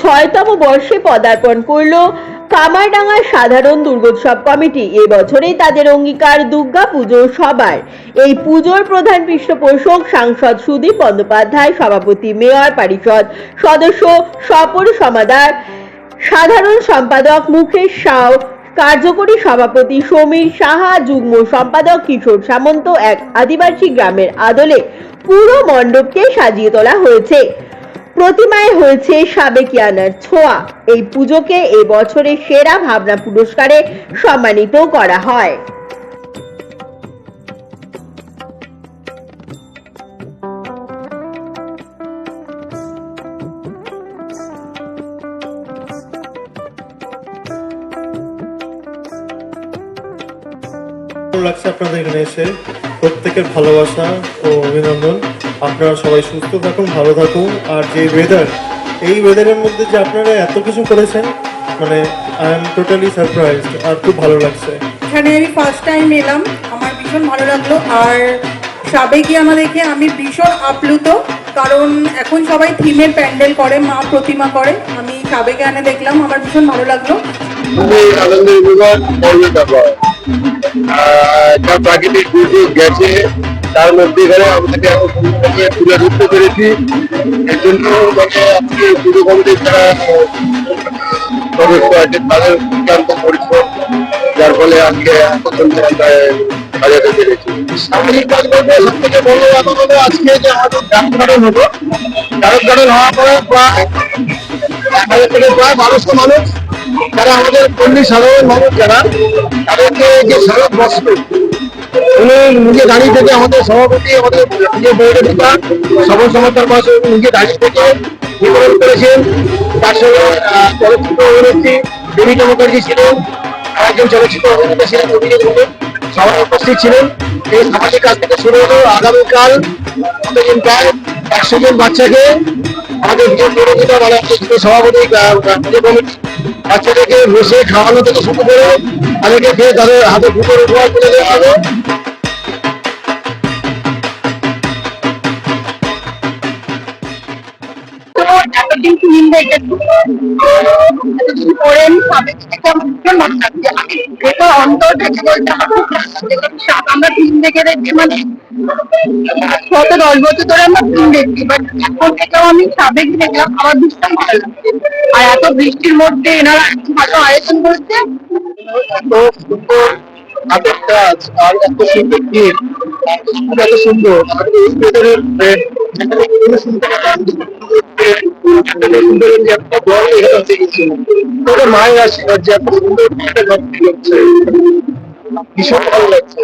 ছয়তম বর্ষে পদার্পণ করল কামারডাঙ্গা সাধারণ দুর্গোৎসব কমিটি। এবছরেই তাদের অঙ্গীকার দুর্গা পুজো সবার। এই পুজোর প্রধান পৃষ্ঠপোষক সাংসদ সুদীপ বন্দ্যোপাধ্যায়, সভাপতি মেয়র পরিষদ সদস্য স্বপন সমাদার, সাধারণ সম্পাদক মুকেশ সাউ, কার্যকরী সভাপতি সমীর সাহা, যুগ্ম সম্পাদক কিশোর সামন্ত, এক আদিবাসী গ্রামের আদলে পুরো মণ্ডপকে সাজিয়ে তোলা হয়েছে। প্রতিমায় হয়েছে সাবেকিয়ানার ছোঁয়া। এই পুজোকে এ বছরের সেরা ভাবনা পুরস্কারে সম্মানিত করা হয়। লাগছে আপনাদের এখানে এসে। প্রত্যেকের ভালোবাসা ও অভিনন্দন। আপনারা সবাই সুস্থ থাকুন ভালো থাকুন। আর যে ওয়েদার এই ওয়েদারের মধ্যে যে আপনারা এত কিছু করেছেন মানে আই এম টোটালি সারপ্রাইজড আর খুব ভালো লাগছে। এখানে আমি ফার্স্ট টাইম এলাম আমার ভীষণ ভালো লাগল। আর সাবেকিয়ানা দেখে আমি ভীষণ আপ্লুত কারণ এখন সবাই থিমের প্যান্ডেল করে মা প্রতিমা করে। আমি সাবেকে আনে দেখলাম আমার ভীষণ ভালো লাগল। প্রাকৃতিক দুর্যোগ গেছে তার মধ্যে এখানে আমাদেরকে তুলে ধরতে পেরেছি। এর জন্য আজকে পুজো কমিটির যারা সদস্য আছে তাদের অত্যন্ত পরিশ্রম, যার ফলে আজকে সাজাতে পেরেছি। সামাজিক কাজ থেকে আজকে যে আমাদের ডাক হওয়ার পরে প্রায় প্রায় বারোশো মানুষ যারা আমাদের পল্লী সাধারণ মানুষ যারা, তাদেরকে যে সড়ক বস্ত্র উনি নিজে দাঁড়িয়ে থেকে আমাদের সভাপতি, আমাদের যে বৈঠক নেতা সবল সমর্থন পাশে নিজে দাঁড়িয়ে থেকে বিতরণ করেছেন। তার সঙ্গে চলচ্চিত্র অভিনেত্রী দেবিকা মুখার্জি ছিলেন, আরেকজন চলচ্চিত্র অভিনেতা ছিলেন অভিজিৎ মুখে সবাই উপস্থিত ছিলেন। এই সামাজিক কাজ থেকে শুরু হলো। আগামীকাল কতদিন প্রায় একশো জন বাচ্চাকে আমাদের যে পৌরপিতা মানে সভাপতি কমিটি বাচ্চাদেরকে বসে খাওয়ানো থেকে শুরু করে তাদেরকে খেয়ে তাদের হাতে পুজোর উপহার তুলে দেওয়া হবে। দেখেছি আমার ফিল্ম দেখে দেখে মানে গত দশ বছর ধরে আমরা ফিল্ম দেখছি বাট এখন থেকেও আমি সাবেক দেখলাম আমার ভীষণ ভালো লাগছে। আর এত বৃষ্টির মধ্যে এনারা ভালো আয়োজন করেছে। এত সুন্দর আর এত সুন্দর মায়ের যে এত সুন্দর ভীষণ ভালো লাগছে